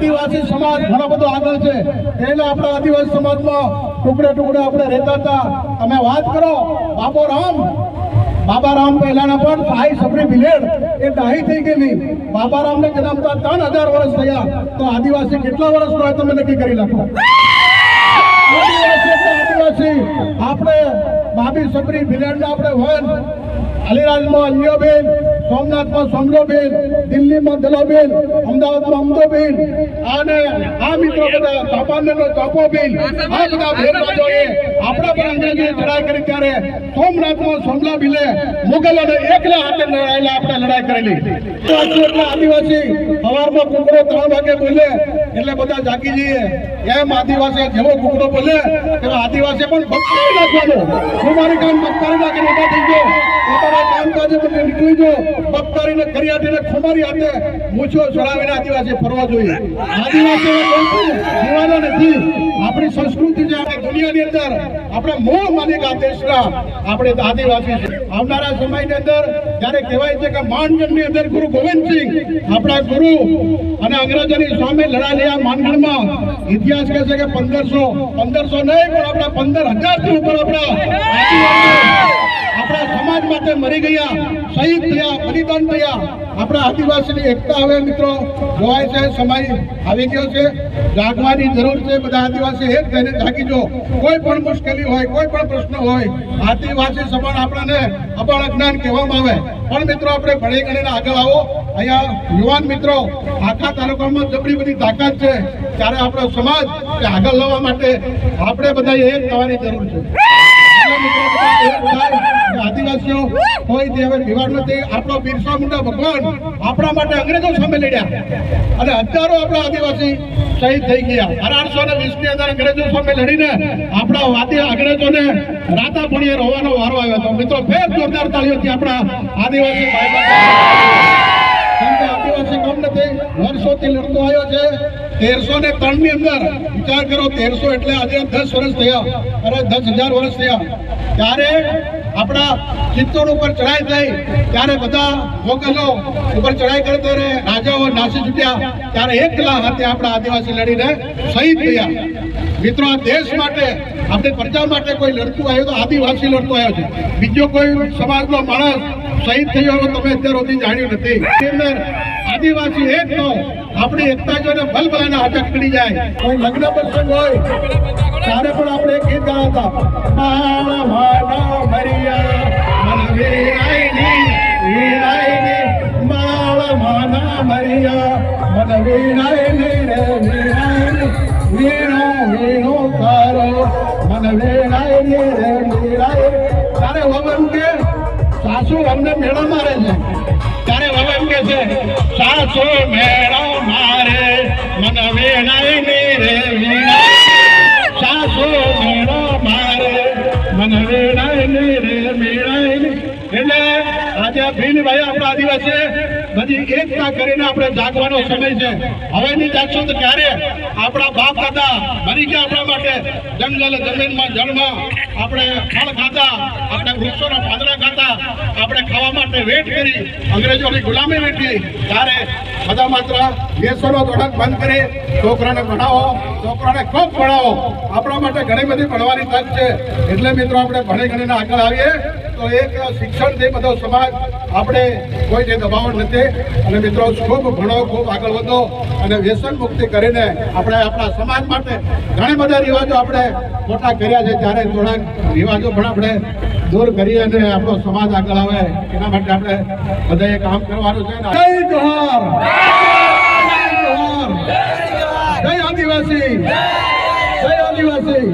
આદિવાસી સમાજ ઘણો બધો આગળ છે. એટલે આપણા આદિવાસી સમાજમાં ટુકડે ટુકડે આપણે રહેતા હતા. તમે વાત કરો, બાબો રામ. બાબા રામ પહેલાના પણ ભાઈ સબરી ભીલેડ એ ડાહી થઈ ગયેલી. બાબા રામને જન્મતા ત્રણ હજાર વર્ષ થયા. તો આદિવાસી કેટલા વર્ષ હોય તમે નક્કી કરી નાખો. આદિવાસી આપણે બાબી સબરી ભીલેડ આપણે વન. અલીરાજમાં અલિયોબેન સોમનાથમાં સોમલોબેન, દિલ્હીમાં દલોબેન, અમદાવાદમાં અમદોબેન અને આ મિત્રો બધા તાપાનેરનો ચોપોબેન આ બધા ભેરવાજોએ આપણા પર અંગ્રેજોએ ચડાઈ કરી ત્યારે સોમનાથમાં સોમલા બિલે મુગલોને એકલા હાથે લડાયેલા આપણે લડાઈ કરેલી. એટલે આદિવાસી સવારમાં કુકડો ત્રણ વાગે બોલે, એટલે બધા જાગી જઈએ એમ આદિવાસી જેવો કુકડો બોલે એવો આદિવાસી પણ ભક્તિ નાખવાનો. મારી કામ ભક્તિ નાખીને ઊભા થઈ ગયો. પોતાના કામકાજે બધે નીકળી ગયો ભક્તારીને કરી હાથે ખુમારી હાથે મૂછો ચડાવીને આદિવાસી ફરવા જોઈએ. આદિવાસી નથી. આપણી સંસ્કૃતિ છે, આપણે દુનિયાની અંદર, આપણે મૂળ માલિક આ દેશના, આપણે આદિવાસી છે. આવનારા સમયની અંદર જ્યારે કહેવાય છે કે માનગઢની અંદર ગુરુ ગોવિંદસિંહ આપણા ગુરુ અને અંગ્રેજોની સામે લડા આ માનગઢમાં ઇતિહાસ કહે છે કે પંદરસો પંદરસો નહીં, પણ આપણા પંદર હજારથી ઉપર આપણા માટે મરી ગયા, શહીદ થયા, બલિદાન થયા. આપણા આદિવાસીની એકતા હવે મિત્રો, જોવાય છે, સમય આવી ગયો છે. જાગવાની જરૂર છે, બધા આદિવાસી એક થઈને જાગીજો. કોઈ પણ મુશ્કેલી હોય, કોઈ પણ પ્રશ્ન હોય, આદિવાસી સમાન આપણને અપાળ જ્ઞાન કહેવામાં આવે. પણ મિત્રો, આપણે ભણી ગણીને આગળ આવો. અહીંયા યુવાન મિત્રો, આખા તાલુકામાં જબરી બધી તાકાત છે. ત્યારે આપણો સમાજ આગળ લાવવા માટે આપણે બધા એક થવાની જરૂર છે. અંગ્રેજો સામે લડ્યા. અને હજારો આપણા આદિવાસી શહીદ થઈ ગયા. અઢારસો ને વીસ અંદર અંગ્રેજો સામે લડીને આપણા વાદી અંગ્રેજોને રાતા પડીએ રોવાનો વારો આવ્યો હતો. મિત્રો, ફેર જોરદાર તાળીઓથી આપણા આદિવાસી ભાઈ કેમ કે આદિવાસી કમ નથી વર્ષોથી લડતો આવ્યો છે તેરસો ને ત્રણની અંદર, વિચાર કરો, તેરસો એટલે આજે દસ વર્ષ થયા. અરે, દસ હજાર વર્ષ થયા. ત્યારે આપણા ચિત્તોડ ઉપર ચડાઈ થઈ, ત્યારે બધા મોકલો ઉપર ચડાઈ કરતા રહે, રાજાઓ નાસી છૂટ્યા. ત્યારે એકલા હાથે આપણા આદિવાસી લડીને શહીદ થયા. મિત્રો, આ દેશ માટે, આપણી પ્રજા માટે કોઈ લડતું આવ્યો તો આદિવાસી લડતો આવ્યો છે. બીજો કોઈ સમાજનો માણસ શહીદ થયો તમે અત્યાર સુધી જાણ્યું નથી. આદિવાસી એક નો આપણી એકતા જોઈને ભલભલાના હાથે પકડી જાય. કોઈ લગ્ન પ્રસંગ હોય, ત્યારે પણ આપણે એક ગીત ગાતા માણા માણા મરિયા, મન વીરાયની વીરાયની માળા માના મરિયા, મન વીરાયની રે વીણો વીણો તારો મન વીરાયની રે વીરાય તારે વગન કે સાસુ અમને મેળો મારે છે. ત્યારે હવે એમ કે છે, સાસુ મેળો મારે, મન વેણાયની સાસુ મેળો મારે, મન વેણાયની રે વેણાય એટલે આજે ભીલભાઈ આપણા આદિવાસી બધી એકતા કરીને આપણે જાગવાનો સમય છે. હવે નહીં જાગશો તો ક્યારે? આપણા બાપ દાદા મરી ગયા આપણા જંગલ જમીનમાં જળમાં આપણે ફળ ખાતા આપણે વૃક્ષોના પાંદડા ખાતા આપણે ખાવા માટે વેટ કરી, અંગ્રેજોની ગુલામી વેઠી. ત્યારે બધા માત્ર બેસોનો ધોરણ બંધ કરી, છોકરાને ભણાવો, છોકરાને ખૂબ ભણાવો. આપણા માટે ઘણી બધી ભણવાની તક છે. એટલે મિત્રો, આપણે ભણી ગણીને આગળ આવીએ. તો એક શિક્ષણથી બધો સમાજ આપણે કોઈ જે દબાવણ નથી. અને મિત્રો, ખૂબ ભણો, ખૂબ આગળ વધો અને વ્યસન મુક્તિ કરીને આપણે આપણા સમાજ માટે ઘણા બધા રિવાજો આપણે મોટા કર્યા છે. ત્યારે થોડાક રિવાજો પણ આપણે દૂર કરીએ અને આપણો સમાજ આગળ આવે, એના માટે આપણે બધાએ કામ કરવાનું છે. આદિવાસી! જય આદિવાસી!